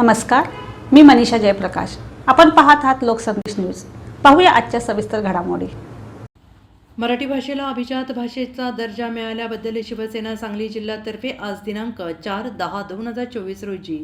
नमस्कार मी मनीषा जयप्रकाश. आपण पाहत आहात लोकसंदेश न्यूज. पाहूया आजच्या सविस्तर घडामोडी. मराठी भाषेला अभिजात भाषेचा दर्जा मिळाल्याबद्दल शिवसेना सांगली जिल्ह्यातर्फे आज दिनांक चार दहा दोन हजार चोवीस रोजी.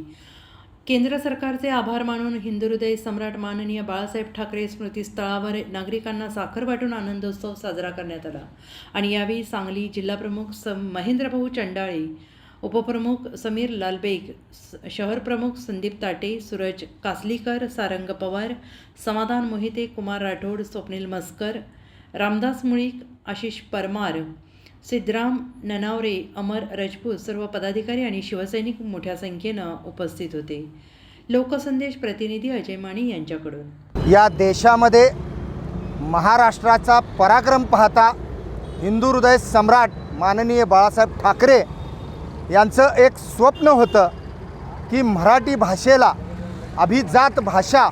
केंद्र सरकारचे आभार मानून हिंदू हृदय सम्राट माननीय बाळासाहेब ठाकरे स्मृतीस्थळावर नागरिकांना साखर वाटून आनंदोत्सव साजरा करण्यात आला. आणि यावेळी सांगली जिल्हाप्रमुख स महेंद्रभाऊ चंडाळे उपप्रमुख समीर लालबेग स- शहरप्रमुख संदीप ताटे सूरज कासलीकर सारंग पवार समाधान मोहिते कुमार राठोड स्वप्नील मस्कर रामदास मुळीक आशिष परमार सिद्धराम ननावरे अमर राजपूत सर्व पदाधिकारी आणि शिवसैनिक मोठ्या संख्येनं उपस्थित होते. लोकसंदेश प्रतिनिधी अजय माणी यांच्याकडून. या देशामध्ये महाराष्ट्राचा पराक्रम पाहता हिंदू हृदय सम्राट माननीय बाळासाहेब ठाकरे यांचं एक स्वप्न होतं की मराठी भाषेला अभिजात भाषा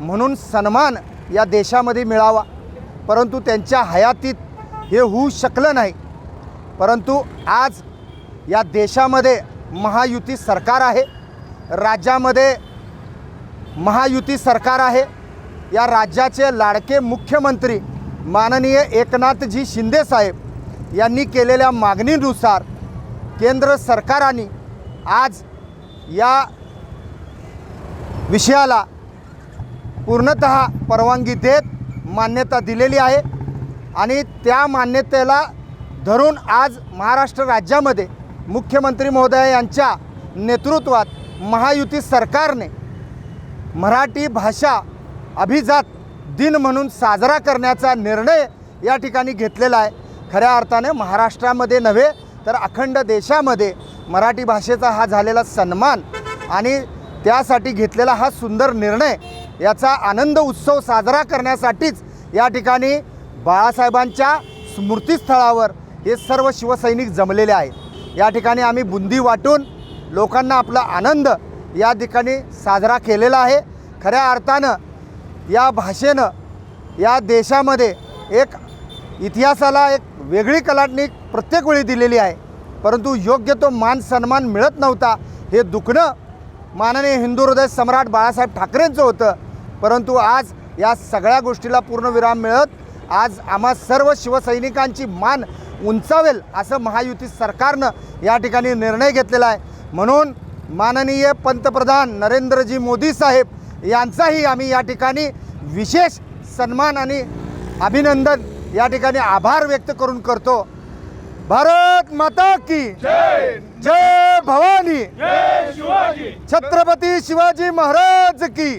म्हणून सन्मान या देशामध्ये मिळावा. परंतु त्यांच्या हयातीत हे होऊ शकलं नाही. परंतु आज या देशामध्ये महायुती सरकार आहे. राज्यामध्ये महायुती सरकार आहे. या राज्याचे लाडके मुख्यमंत्री माननीय एकनाथजी शिंदेसाहेब यांनी केलेल्या मागणीनुसार केंद्र सरकाराने आज या विषयाला पूर्णत परवानगी देत मान्यता दिलेली आहे. आणि त्या मान्यतेला धरून आज महाराष्ट्र राज्यामध्ये मुख्यमंत्री महोदय यांच्या नेतृत्वात महायुती सरकारने मराठी भाषा अभिजात दिन म्हणून साजरा करण्याचा निर्णय या ठिकाणी घेतलेला आहे. खऱ्या अर्थाने महाराष्ट्रामध्ये नव्हे तर अखंड देशामध्ये मराठी भाषेचा हा झालेला सन्मान आणि त्यासाठी घेतलेला हा सुंदर निर्णय याचा आनंद उत्सव साजरा करण्यासाठीच या ठिकाणी बाळासाहेबांच्या स्मृतीस्थळावर हे सर्व शिवसैनिक जमलेले आहेत. या ठिकाणी आम्ही बुंदी वाटून लोकांना आपला आनंद या ठिकाणी साजरा केलेला आहे. खऱ्या अर्थानं या भाषेनं या देशामध्ये एक इतिहासाला एक वेगळी कलाटणी प्रत्येक वेळी दिलेली आहे. परंतु योग्य तो मान सन्मान मिळत नव्हता हे दुखणं माननीय हिंदू हृदय सम्राट बाळासाहेब ठाकरेंचं होतं. परंतु आज या सगळ्या गोष्टीला पूर्णविराम मिळत आज आम्हा सर्व शिवसैनिकांची मान उंचावेल असं महायुती सरकारनं या ठिकाणी निर्णय घेतलेला आहे. म्हणून माननीय पंतप्रधान नरेंद्रजी मोदी साहेब यांचाही आम्ही या ठिकाणी विशेष सन्मान आणि अभिनंदन या ठिकाणी आभार व्यक्त करून करतो. भारत माता की जय. भवानी. छत्रपती शिवाजी महाराज की.